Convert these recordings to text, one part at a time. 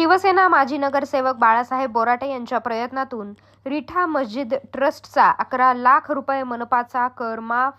शिवसेना माजी नगरसेवक बाळासाहेब बोराटे यांच्या प्रयत्नातून रिठा मस्जिद ट्रस्टचा अकरा लाख रुपये मनपाचा कर माफ.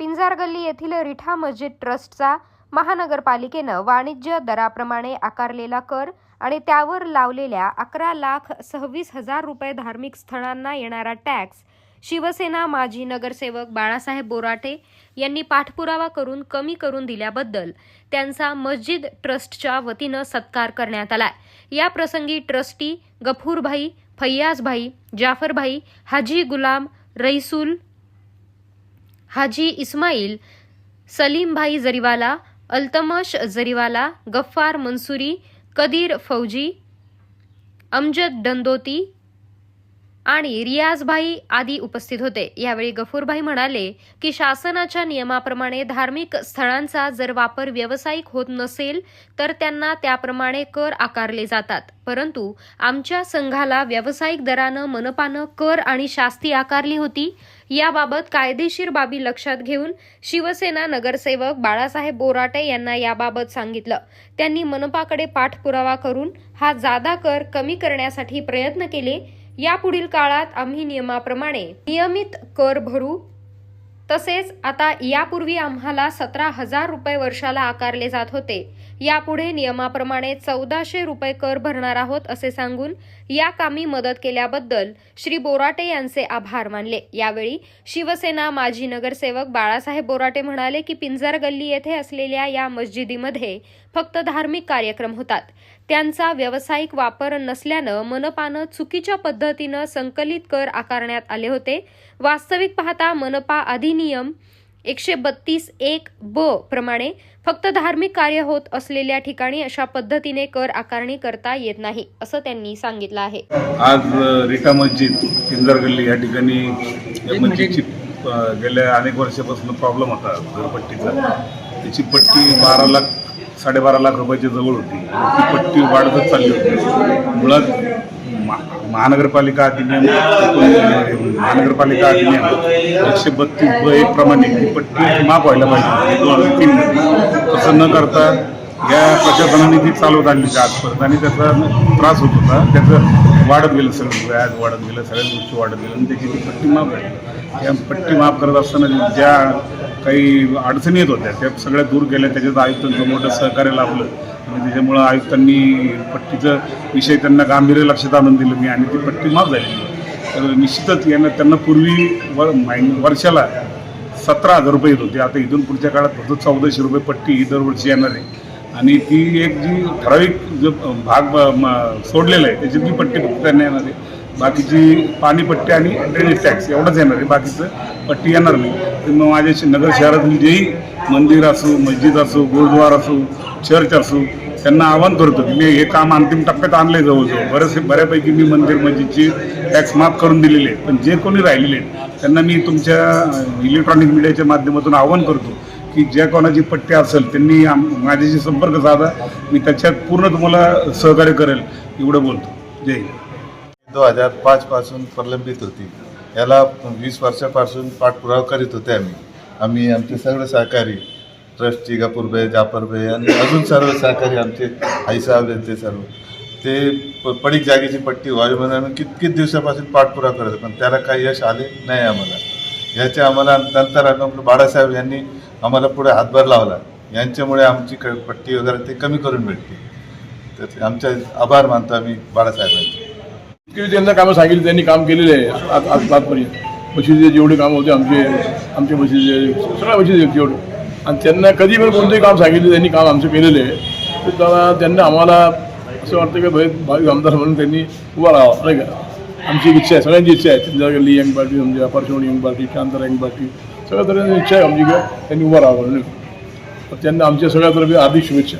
पिंजार गल्ली येथील रिठा मस्जिद ट्रस्टचा महानगरपालिकेनं वाणिज्य दराप्रमाणे आकारलेला कर आणि त्यावर लावलेल्या अकरा लाख सव्वीस हजार रुपये धार्मिक स्थळांना येणारा टॅक्स शिवसेना माजी नगरसेवक बाळासाहेब बोराटे यांनी पाठपुरावा करून कमी करून दिल्याबद्दल त्यांचा मस्जिद ट्रस्टच्या वतीनं सत्कार करण्यात आला या प्रसंगी ट्रस्टी गफूरभाई फैयाजभाई जाफरभाई हाजी गुलाम रईसूल हाजी इस्माईल सलीमभाई जरीवाला अल्तमश जरीवाला गफ्फार मंसुरी कदीर फौजी अमजद डंदोती आणि रियाजभाई आदी उपस्थित होते. यावेळी गफूरभाई म्हणाले की शासनाच्या नियमाप्रमाणे धार्मिक स्थळांचा जर वापर व्यावसायिक होत नसेल तर त्यांना त्याप्रमाणे कर आकारले जातात. परंतु आमच्या संघाला व्यावसायिक दरानं मनपानं कर आणि शास्ती आकारली होती. याबाबत कायदेशीर बाबी लक्षात घेऊन शिवसेना नगरसेवक बाळासाहेब बोराटे यांना याबाबत सांगितलं. त्यांनी मनपाकडे पाठपुरावा करून हा जादा कर कमी करण्यासाठी प्रयत्न केले यापुढील काळात आम्ही नियमाप्रमाणे नियमित कर भरू. तसेच आता यापूर्वी आम्हाला सतरा हजार रुपये वर्षाला आकारले जात होते. यापुढे नियमाप्रमाणे चौदाशे रुपये कर भरणार आहोत असे सांगून या कामी मदत केल्याबद्दल श्री बोराटे यांचे आभार मानले. यावेळी शिवसेना माजी नगरसेवक बाळासाहेब बोराटे म्हणाले की पिंजर गल्ली येथे असलेल्या या मस्जिदीमध्ये फक्त धार्मिक कार्यक्रम होतात. त्यांचा व्यावसायिक वापर नसल्यानं मनपानं चुकीच्या पद्धतीनं संकलित कर आकारण्यात आले होते. वास्तविक पाहता मनपा अधिनियम एकशे बत्तीस एक ब प्रमाणे फक्त धार्मिक कार्य होत असलेल्या ठिकाणी अशा पद्धतीने कर आकारणी करता येत नाही असं त्यांनी सांगितलं आहे. आज रिटा मस्जिद पिंजर गल्ली या ठिकाणी या मस्जिदची अ, गेल्या अनेक वर्षापासून प्रॉब्लेम होता घरपट्टीचा. त्याची पट्टी बारा लाख साडेबारा लाख रुपयाच्या जवळ होती. ती पट्टी वाढतच चालली होती. मुळात महानगरपालिका अधिनियम महानगरपालिका अधिनियम एकशे बत्तीस ब एक प्रमाणे पट्टी माफ व्हायला पाहिजे. दोन हजार तीन तसं न करता या प्रशासनाने ती चालवत आणली होती आजपर्यंत आणि त्याचा त्रास होत होता. त्याचं वाढत गेलं सगळं. व्याज वाढत गेलं सगळ्या गोष्टी वाढत गेलं आणि त्याची ती पट्टी माफ झाली त्या पट्टी माफ करत असताना ज्या काही अडचणी येत होत्या त्या सगळ्या दूर केल्या. त्याच्यात आयुक्तांचं मोठं सहकार्य लाभलं आणि त्याच्यामुळं आयुक्तांनी पट्टीचं विषय त्यांना गांभीर्य लक्षात आणून दिलं मी आणि ती पट्टी माफ झाली. तर निश्चितच यांना त्यांना पूर्वी वर वर्षाला सतरा हजार रुपये येत होते. आता इथून पुढच्या काळात फक्त चौदाशे रुपये पट्टी ही दरवर्षी येणार आहे. आणि ती एक जी ठराविक जो भाग ब- म- सोडलेला आहे त्याची ती पट्टी फक्त त्यांना येणार आहे बाकीची पाणीपट्टी आणि ड्रेनेज टॅक्स एवढंच येणार आहे. बाकीचं पट्टी येणार नाही. तर मग माझ्या श- नगर शहरातील जेही मंदिर असो मस्जिद असो गुरुद्वार असो चर्च असो त्यांना आवाहन करतो की मी हे काम अंतिम टप्प्यात आणले जवळजवळ. बरेचसे बऱ्यापैकी मी मंदिर मस्जिदची टॅक्स माफ करून दिलेले आहेत पण जे कोणी राहिलेले आहेत त्यांना मी तुमच्या इलेक्ट्रॉनिक मीडियाच्या माध्यमातून आवाहन करतो की ज्या कोणाची पट्टी असेल त्यांनी आम- माझ्याशी संपर्क साधा. मी त्याच्यात पूर्ण तुम्हाला सहकार्य करेल एवढं बोलतो. जय हिंद. दोन हजार पाचपासून प्रलंबित होती. याला वीस वर्षापासून पाठपुरावा करीत होते आम्ही. आम्ही आमचे सर्व सहकारी ट्रस्टी गपूरभाई जाफरभाई आणि अजून सर्व सहकारी आमचे आईसाहेब आहेत ते सर्व. ते प- पडीक जागेची पट्टी व्हावी म्हणून आम्ही कितकीच दिवसापासून पाठपुरा करत पण त्याला काही यश आले नाही आम्हाला. याचे आम्हाला नंतर आम्ही बाळासाहेब यांनी आम्हाला पुढे हातभार लावला. यांच्यामुळे आमची क- पट्टी वगैरे ते कमी करून भेटते तर आमचे आभार मानतो आम्ही बाळासाहेबांचे. इतकी त्यांना कामं सांगितली त्यांनी काम केलेले आहे आजपर्यंत मशिदीचे जेवढे कामं होते आमचे आमचे मशिदीचे सगळ्या मशिदी जेवढे आणि त्यांना कधी पण कोणतेही काम सांगितलं त्यांनी काम आमचं केलेलं आहे. तर त्याला त्यांना आम्हाला असं वाटतं की भाई भावी आमदार म्हणून त्यांनी उभा राहावा नाही का? आमची इच्छा आहे सगळ्यांची इच्छा आहे. त्यांच्या गल्ली यंग पार्टी समजा परसवणी यंग पार्टी शांतर यंग पार्टी सगळ्या तऱ्हेची इच्छा आहे आमची की त्यांनी उभा राहावं म्हणून त्यांना आमच्या सगळ्या तर्फे हार्दिक शुभेच्छा.